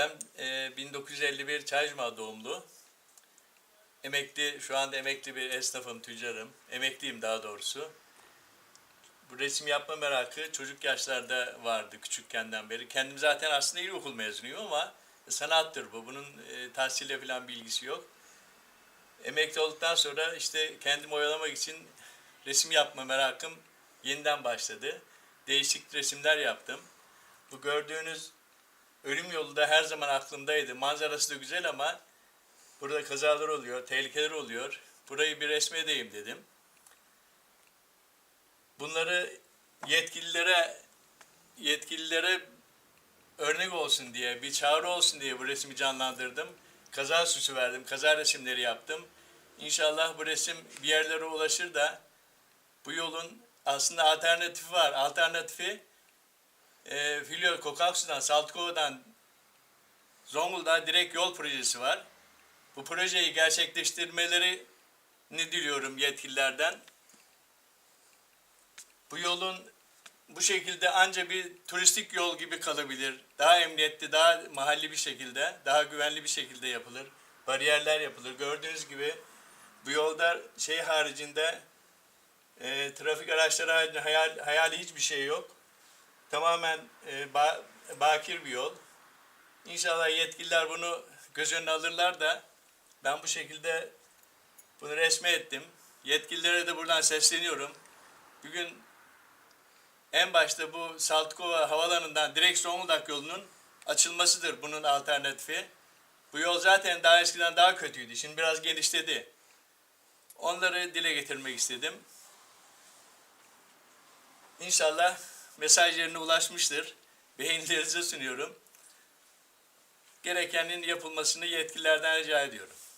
Ben e, 1951 Çaycuma doğumlu. Emekli, şu anda emekli bir esnafım, tüccarım. Emekliyim daha doğrusu. Bu resim yapma merakı çocuk yaşlarda vardı küçükkenden beri. Kendim zaten aslında ilkokul mezunuyum ama sanattır bu. Bunun e, tahsille falan bilgisi yok. Emekli olduktan sonra işte kendimi oyalamak için resim yapma merakım yeniden başladı. Değişik resimler yaptım. Bu gördüğünüz ölüm yolu da her zaman aklımdaydı. Manzarası da güzel ama burada kazalar oluyor, tehlikeler oluyor. Burayı bir resmedeyim dedim. Bunları yetkililere yetkililere örnek olsun diye, bir çağrı olsun diye bu resmi canlandırdım. Kaza süsü verdim, kaza resimleri yaptım. İnşallah bu resim bir yerlere ulaşır da bu yolun aslında alternatifi var. Alternatifi e, Filyo Kokaksu'dan, Saltkova'dan Zonguldak'a direkt yol projesi var. Bu projeyi gerçekleştirmelerini diliyorum yetkililerden. Bu yolun bu şekilde anca bir turistik yol gibi kalabilir. Daha emniyetli, daha mahalli bir şekilde, daha güvenli bir şekilde yapılır. Bariyerler yapılır. Gördüğünüz gibi bu yolda şey haricinde e, trafik araçları haricinde hayal, hayali hiçbir şey yok. Tamamen e, ba- bakir bir yol. İnşallah yetkililer bunu göz önüne alırlar da ben bu şekilde bunu resme ettim. Yetkililere de buradan sesleniyorum. Bugün en başta bu Saltkova havalanından direkt Zonguldak yolunun açılmasıdır bunun alternatifi. Bu yol zaten daha eskiden daha kötüydü. Şimdi biraz genişledi. Onları dile getirmek istedim. İnşallah mesaj yerine ulaşmıştır. Beğenilerinize sunuyorum. Gerekenin yapılmasını yetkililerden rica ediyorum.